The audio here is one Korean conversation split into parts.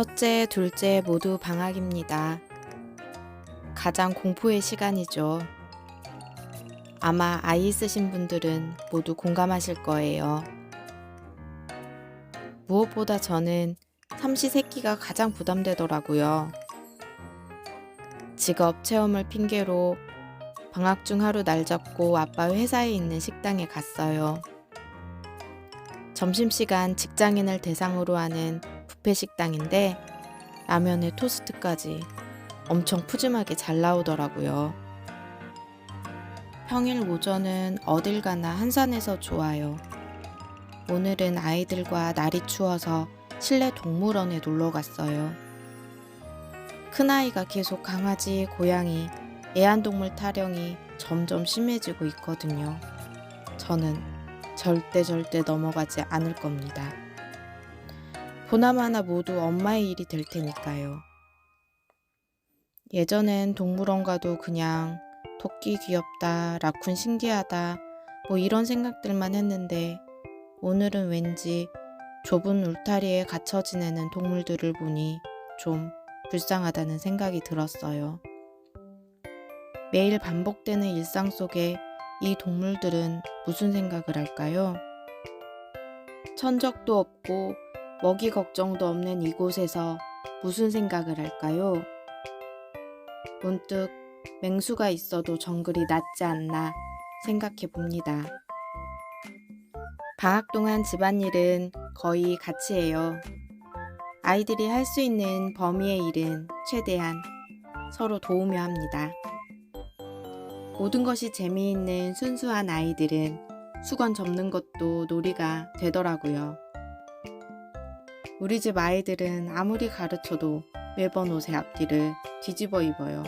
첫째, 둘째 모두 방학입니다. 가장 공포의 시간이죠. 아마 아이 있으신 분들은 모두 공감하실 거예요. 무엇보다 저는 삼시세끼가 가장 부담되더라고요. 직업 체험을 핑계로 방학 중 하루 날 잡고 아빠 회사에 있는 식당에 갔어요. 점심시간 직장인을 대상으로 하는 뷔페 식당인데 라면에 토스트까지 엄청 푸짐하게 잘 나오더라고요. 평일 오전은 어딜 가나 한산해서 좋아요. 오늘은 아이들과 날이 추워서 실내 동물원에 놀러 갔어요. 큰아이가 계속 강아지, 고양이, 애완동물 타령이 점점 심해지고 있거든요. 저는 절대 절대 넘어가지 않을 겁니다. 보나마나 모두 엄마의 일이 될 테니까요. 예전엔 동물원 가도 그냥 토끼 귀엽다, 라쿤 신기하다, 뭐 이런 생각들만 했는데 오늘은 왠지 좁은 울타리에 갇혀 지내는 동물들을 보니 좀 불쌍하다는 생각이 들었어요. 매일 반복되는 일상 속에 이 동물들은 무슨 생각을 할까요? 천적도 없고 먹이 걱정도 없는 이곳에서 무슨 생각을 할까요? 문득 맹수가 있어도 정글이 낫지 않나 생각해 봅니다. 방학 동안 집안일은 거의 같이 해요. 아이들이 할 수 있는 범위의 일은 최대한 서로 도우며 합니다. 모든 것이 재미있는 순수한 아이들은 수건 접는 것도 놀이가 되더라고요. 우리 집 아이들은 아무리 가르쳐도 매번 옷의 앞뒤를 뒤집어 입어요.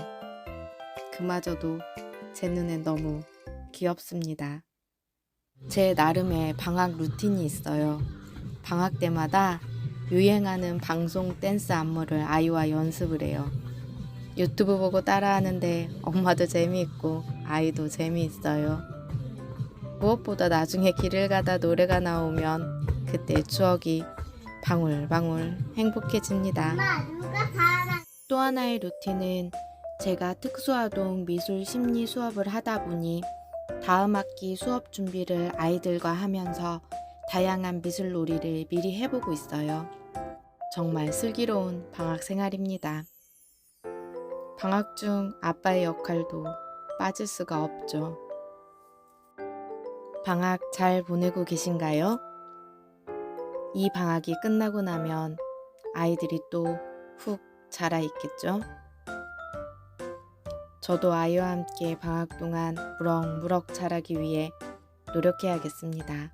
그마저도 제 눈엔 너무 귀엽습니다. 제 나름의 방학 루틴이 있어요. 방학 때마다 유행하는 방송 댄스 안무를 아이와 연습을 해요. 유튜브 보고 따라하는데 엄마도 재미있고 아이도 재미있어요. 무엇보다 나중에 길을 가다 노래가 나오면 그때 추억이 방울방울 행복해집니다. 또 하나의 루틴은 제가 특수아동 미술 심리 수업을 하다 보니 다음 학기 수업 준비를 아이들과 하면서 다양한 미술 놀이를 미리 해보고 있어요. 정말 슬기로운 방학 생활입니다. 방학 중 아빠의 역할도 빠질 수가 없죠. 방학 잘 보내고 계신가요? 이 방학이 끝나고 나면 아이들이 또 훅 자라 있겠죠? 저도 아이와 함께 방학 동안 무럭무럭 자라기 위해 노력해야겠습니다.